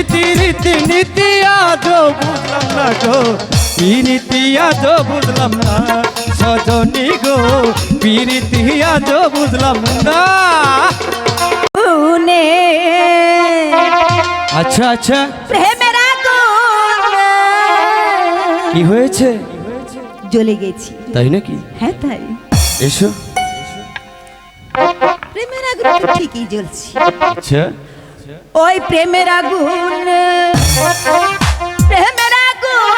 রীতি নীতি আজও বুঝলাম না গো। পিরিতি আজও বুঝলাম না। সজনী গো পিরিতি আজও বুঝলাম না। আচ্ছা আচ্ছা। প্রেমের কি হয়েছে? জ্বলে গেছি। তাই নাকি? হ্যাঁ তাই। এসো। প্রেমের আগুন ঠিকই জ্বলছি। আচ্ছা। ওই প্রেমের আগুন প্রেমের আগুন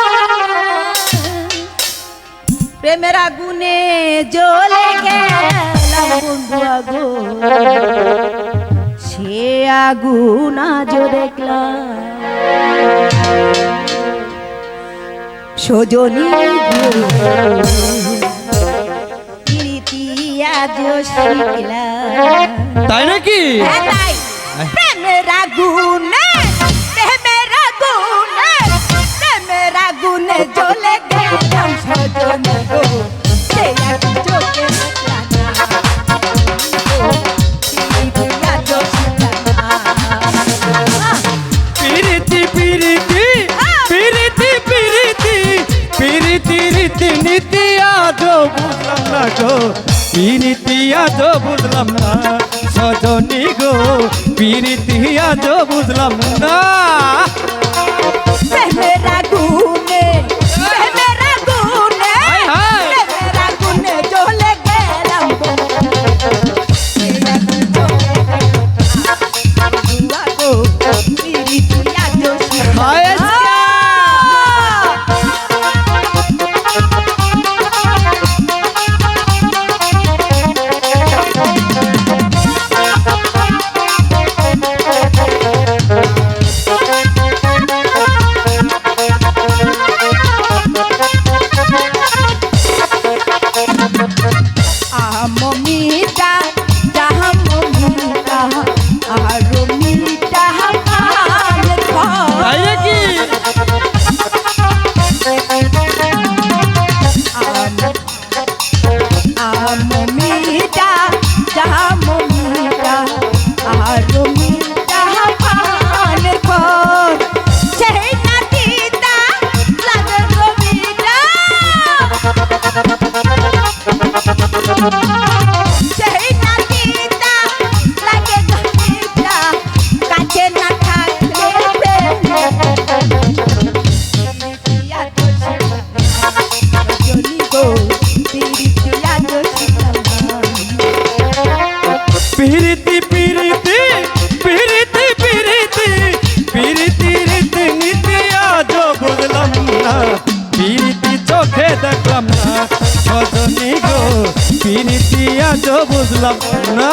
প্রেমের আগুনে জ্বলে গেলাম বন্ধু আগুন। সে আগুন আজ দেখলাম। সজনী তাই নাকি? হ্যাঁ তাই। প্রেম রাগুনে প্রেম রাগুনে প্রেম রাগুনে জ্বলে গেলাম সজনে গো নীতি আজ বুঝলাম না গো নীতি আজ বুঝলাম না সজনী গো পিরিতিয়া বুঝলাম না। রাম মিতা রাম মিতা আর মিতা পিরিতি আজ বুঝলাম না।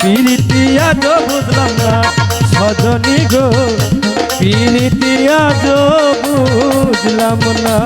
পিরিতি আজও বুঝলাম না সজনী গো। পিরিতি আজও বুঝলাম না।